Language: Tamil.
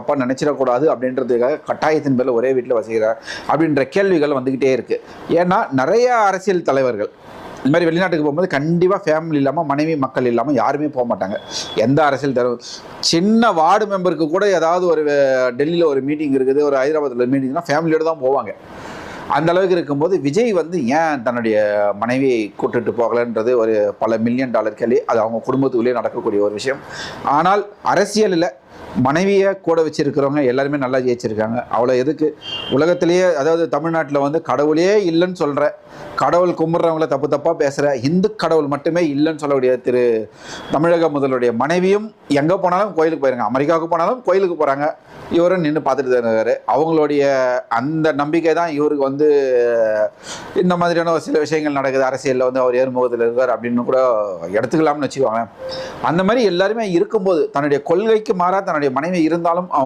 அப்பா நினச்சிடக்கூடாது அப்படின்றதுக்காக கட்டாயத்தின் பேரில் ஒரே வீட்டில் வசிக்கிறார் அப்படின்ற கேள்விகள் வந்துக்கிட்டே இருக்குது ஏன்னா நிறைய அரசியல் தலைவர்கள் இந்த மாதிரி வெளிநாட்டுக்கு போகும்போது கண்டிப்பாக ஃபேமிலி இல்லாமல் மனைவி மக்கள் இல்லாமல் யாருமே போக மாட்டாங்க. எந்த அரசியல் தலைவர் சின்ன வார்டு மெம்பருக்கு கூட ஏதாவது ஒரு டெல்லியில் ஒரு மீட்டிங் இருக்குது ஒரு ஹைதராபாத்தில் ஒரு மீட்டிங்னா ஃபேமிலியோடு தான் போவாங்க. அந்த அளவுக்கு இருக்கும்போது விஜய் வந்து ஏன் தன்னுடைய மனைவியை கூட்டுட்டு போகலன்றது ஒரு பல மில்லியன் டாலர் கேள்வி. அது அவங்க குடும்பத்துக்குள்ளேயே நடக்கக்கூடிய ஒரு விஷயம். ஆனால் அரசியலில் மனைவியை கூட வச்சிருக்கிறவங்க எல்லாருமே நல்லா ஜெயிச்சிருக்காங்க. அவ்வளோ எதுக்கு? உலகத்திலேயே அதாவது தமிழ்நாட்டில் வந்து கடவுளே இல்லைன்னு சொல்கிற கடவுள் கும்பிட்றவங்கள தப்பு தப்பாக பேசுகிற இந்து கடவுள் மட்டுமே இல்லைன்னு சொல்லக்கூடிய திரு தமிழக முதல்வருடைய மனைவியும் எங்கே போனாலும் கோயிலுக்கு போயிருங்க. அமெரிக்காவுக்கு போனாலும் கோயிலுக்கு போகிறாங்க இவரும் நின்று பார்த்துட்டு தான் இருக்காரு. அவங்களுடைய அந்த நம்பிக்கை தான் இவருக்கு வந்து இந்த மாதிரியான ஒரு சில விஷயங்கள் நடக்குது. அரசியலில் வந்து அவர் ஏறுமுகத்தில் இருக்கார் அப்படின்னு கூட எடுத்துக்கலாம்னு வச்சுக்கோங்க அந்த மாதிரி எல்லாருமே இருக்கும்போது தன்னுடைய கொள்கைக்கு மாறாக தன்னுடைய மனைவி இருந்தாலும் அவங்க